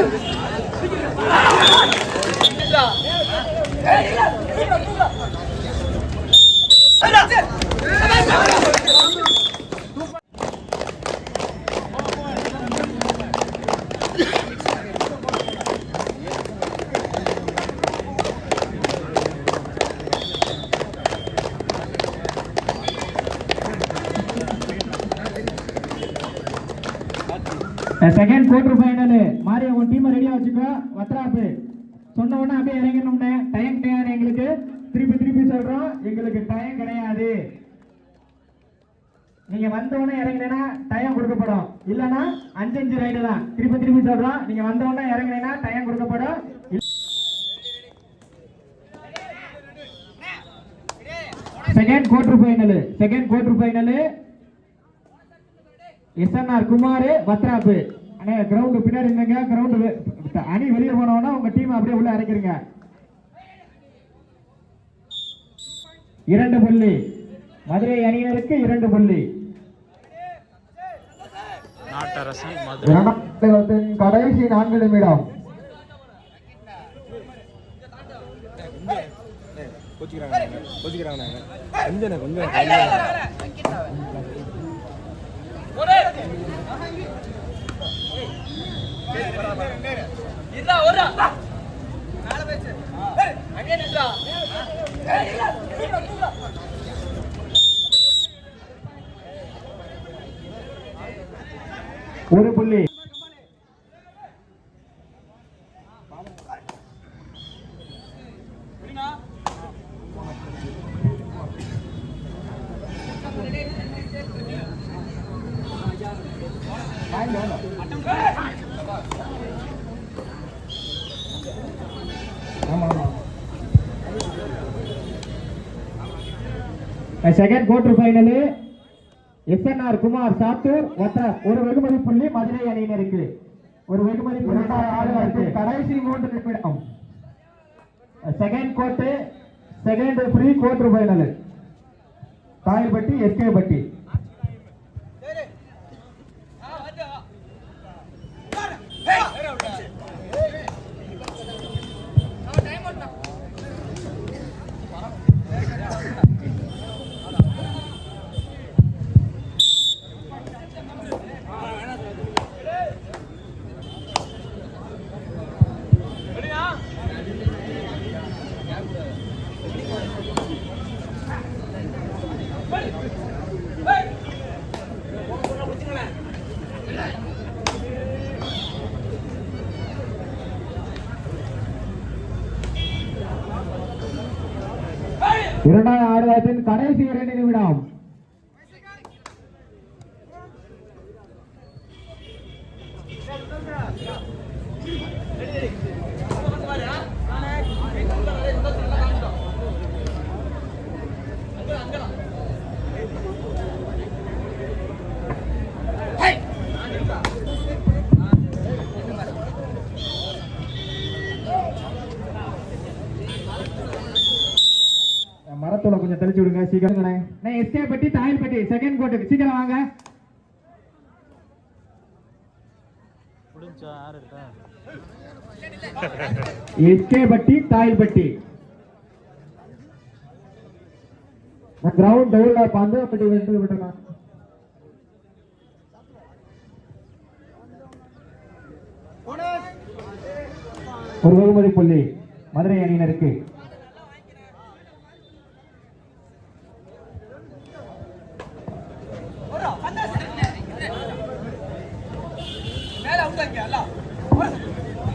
가자! 가자! 가자! Second quarter final மாறி உன் டீமை ரெடியா வச்சுக்கோ. வத்ராப்பு. சொன்ன உடனே அப்படியே இறங்கணும்னே டைம் கிடையாது எங்களுக்கு. திருப்பி திருப்பி சொல்றோம். எங்களுக்கு டைம் கிடையாது. நீங்க வந்த உடனே இறங்கினா டைம் கொடுக்கப்படும். இல்லனா அஞ்சு அஞ்சு ரைடு தான். திருப்பி திருப்பி சொல்றோம். நீங்க வந்த உடனே இறங்கினா டைம் கொடுக்கப்படும். Second quarter final second quarter final SNR Kumar Watrap அண்ணே கிரவுண்ட் பின்னாடி இருந்தீங்க கிரவுண்ட் அணி வெளியே போனவொன்னா உங்க டீம் அப்படியே உள்ள இறக்கிறீங்க இரண்டு புள்ளி மதுரை அணியினருக்கு இரண்டு புள்ளி கடைசி நான்கு நிமிடம் கொஞ்சம் கொஞ்சம் ஒரு புள்ளி second quarter final SNR Kumar Sattur வத்த ஒரு வெகுமதி புள்ளி மதுரை அணியினருக்கு. ஒரு வெகுமதி புள்ளி கடைசி மூன்று நிமிடம். Second court second free quarter final Thayalpatti SK Patti. இரண்டாவது ஆடுகளத்தின் கடைசி இரண்டு நிமிடம் மரத்தோட கொஞ்சம் தெளிச்சு விடுங்க. சீக்கிரம். நான் எஸ்கே பட்டி தாயில் பட்டி செகண்ட் கோட்டுக்கு சீக்கிரம் வாங்க. முடிஞ்சா யார் இருக்கா? எஸ்கே பட்டி தாயில் பட்டி கிரவுண்ட் டவுன்ல பந்தயப்பட்டி வென்று விட்டுருக்கான் ஒரு வெகுமதி புள்ளி மதுரை அணியினருக்கு.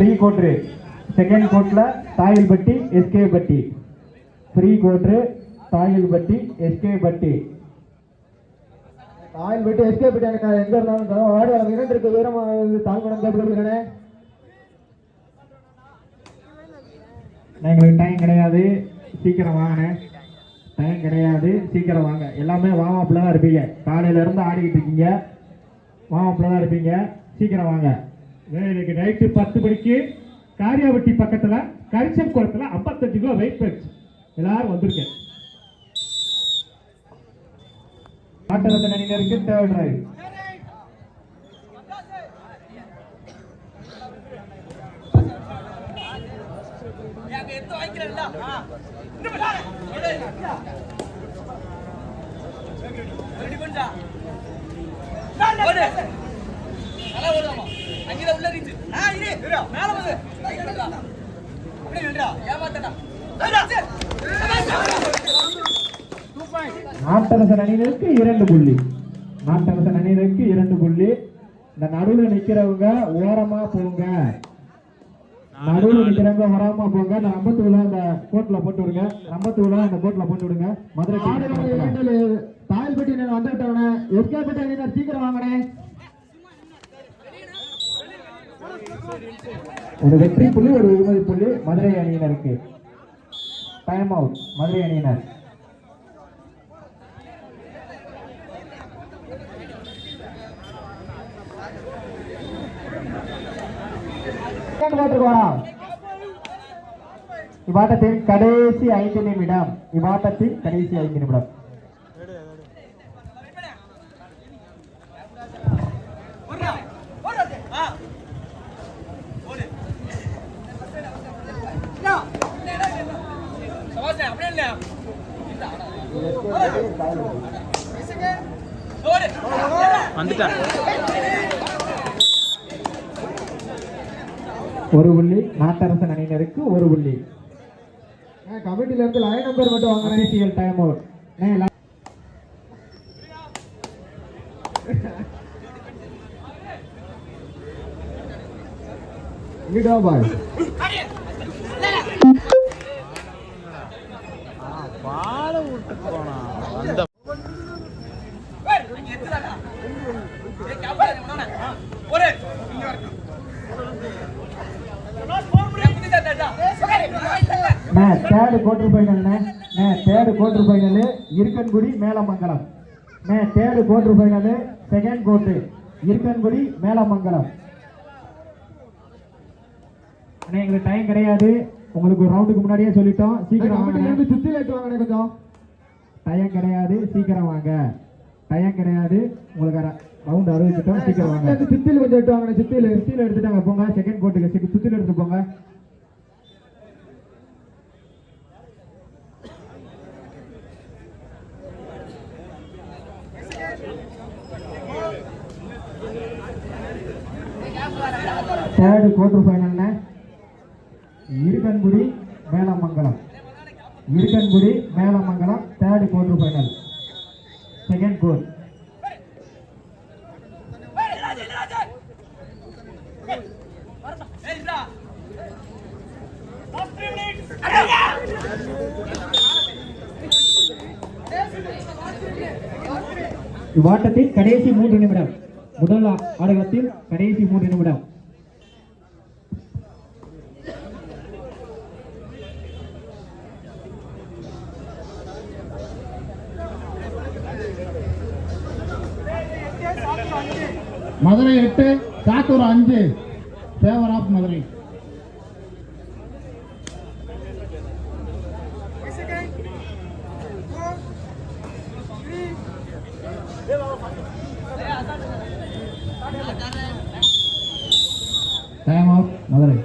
ஃப்ரீ கோட்ரு செகண்ட் கோட்ல தாயில் பட்டி எஸ்கே பட்டி. ஃப்ரீ கோட்ரு தாயில் பட்டி எஸ்கே பட்டி. தாயில் பட்டி எஸ்கே பட்டி எனக்கு எங்க இருந்தாலும் வாடி இரண்டு இருக்கு? உயரம் தாழ்மணம் கேட்டுக்கிறேன் எங்களுக்கு டைம் கிடையாது. சீக்கிரம் வாங்கினேன் டைம் கிடையாது. சீக்கிரம் வாங்க. எல்லாமே வாமாப்பில் தான் இருப்பீங்க. காலையில இருந்து ஆடிக்கிட்டு இருக்கீங்க. வாமாப்பில் தான் இருப்பீங்க. சீக்கிரம் வாங்க. இன்னைக்கு நைட்டு பத்து மணிக்கு காரியாவட்டி பக்கத்தில் கரிசம் குளத்தில் ஐம்பத்தஞ்சு கிலோ வெயிட் பெஞ்ச் எல்லாரும் வந்திருக்கேன். ஆட்டரசன் அணியினருக்கு தேர்ட் ரைட் நாட்டரசன் அணியினருக்கு இரண்டு புள்ளி. நாட்டரசன் அணியினருக்கு இரண்டு புள்ளி. இந்த நடுவுல நிக்கிறவங்க ஓரமா போங்க. நடுவுல நிக்கிறவங்க ஓரமா போங்க. இந்த ஐம்பத்தூல அந்த கோட்ல போட்டு விடுங்க. ஐம்பத்தூல அந்த கோட்ல போட்டு விடுங்க. மதுரை தாயல்பட்டி வந்து விட்டவனே எஸ்கேபட்டி அணியினர் சீக்கிரம் வாங்கனே ஒரு வெற்றி புள்ளி ஒரு வெகுமதி புள்ளி மதுரை அணியினருக்கு. டைம் அவுட் மதுரை அணியினர். இவ்வாட்டத்தின் கடைசி ஐந்து நிமிடம் இவ்வாட்டத்தின் கடைசி ஐந்து நிமிடம். வந்துட்டேன் ஒரு புள்ளி நாட்டரசன் அணியினருக்கு ஒரு புள்ளி. கமிட்டில இருந்து லைன் நம்பர் மட்டும் வாங்க அபிஷியல் டைம் அவுட் பாய் பால third quarter ஃபைனல்ண்ணே third quarter final Irukkankudi Melamangalam. நே third quarter final second court Irukkankudi Melamangalam. அண்ணே எங்களுக்கு டைம் கிடையாது. உங்களுக்கு ஒரு ரவுண்டுக்கு முன்னாடியே சொல்லிட்டோம். சீக்கிரம் வாங்க. சுத்தி லைட் வாங்க கொஞ்சம். டைம் கிடையாது. சீக்கிரம் வாங்க. டைம் கிடையாது. உங்களுக்கு ரவுண்ட் அறிவிச்சிட்டோம் சீக்கிரம் வாங்க. சுத்தியில் கொஞ்சம் எடுத்து வாங்க சுத்தியில் சுத்தியில் எடுத்துட்டாங்க. போங்க செகண்ட் கோர்ட்டுக்கு சுத்தியில் எடுத்து போங்க. Third quarter ஃபைனல்னா Irukkankudi Melamangalam Irukkankudi Melamangalam third quarter final second goal இவ்வாட்டத்தில் கடைசி மூன்று நிமிடம். முதல் ஆடகத்தில் கடைசி மூன்று நிமிடம். மதுரை எட்டு சாத்தூர் அஞ்சு. Favour of Madurai. Time of Madurai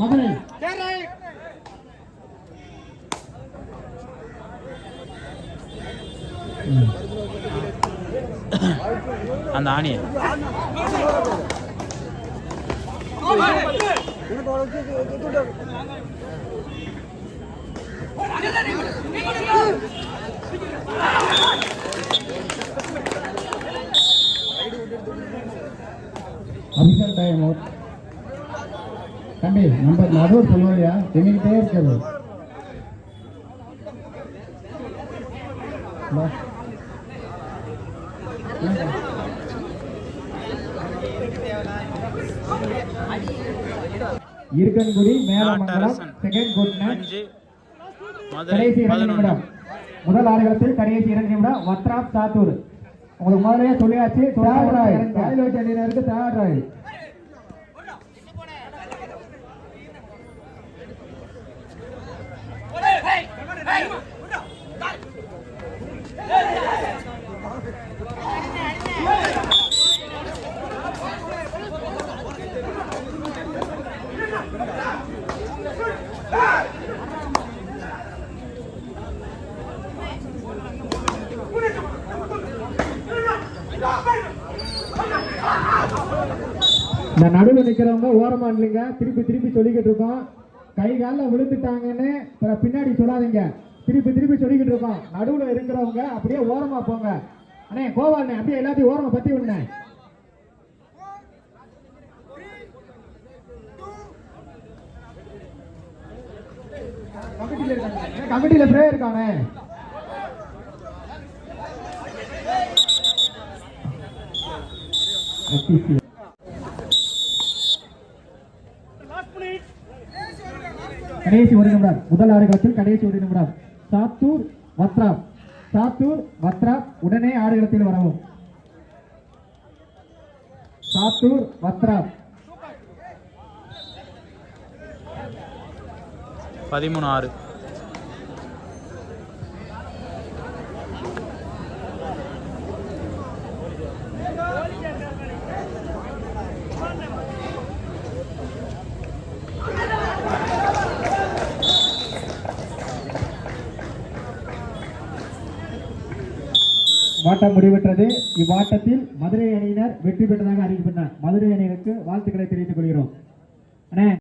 Madurai அந்த ஆணியை. அபிஷன் டைம் அவுட் தம்பி நம்ம நடுவர் சொல்லுவாரியா இருக்கிறது Thank you. Irukkankudi Melamangalam second குட்னட் கடைசி இரண்டு நிமிடம். முதல் ஆறுகளத்தில் கடைசி இரண்டு நிமிடம். வத்ராப் சாத்தூர். உங்களுக்கு முதலே சொல்லியாச்சு. தாழ்ராய். தாயில் வச்ச அணியினருக்கு தாழ்ராய். Hey! இந்த நடுவில் நிற்கிறவங்க ஓரமா இல்லைங்க திருப்பி திருப்பி சொல்லிக்கிட்டு இருக்கோம். கை காலில் விழுந்துட்டாங்கன்னு பின்னாடி சொல்லாதீங்க. திருப்பி திருப்பி சொல்லிக்கிட்டு இருக்கோம். நடுவில் இருக்கிறவங்க அப்படியே ஓரமா போங்க. அண்ணே கோவாண்ணே அப்படியே எல்லாத்தையும் ஓரமா பத்தி விடுனேன் கமிட்டியில இருக்காங்க. கமிட்டியில பிரே இருக்கானே. கடைசி ஒரு நிமிடம். முதல் ஆடுகளத்தில் கடைசி ஒரு நிமிடம். சாத்தூர் வத்ரா. சாத்தூர் வத்ரா உடனே ஆடுகளத்தில் வரவும். சாத்தூர் வத்ரா. பதிமூணு ஆறு. ஆட்டம் முடிவெற்றது. இவ்வாட்டத்தில் மதுரை அணியினர் வெற்றி பெற்றதாக அறிவிக்கின்றனர் மதுரை அணியினருக்கு வாழ்த்துக்களை தெரிவித்துக் கொள்கிறோம். அண்ணே.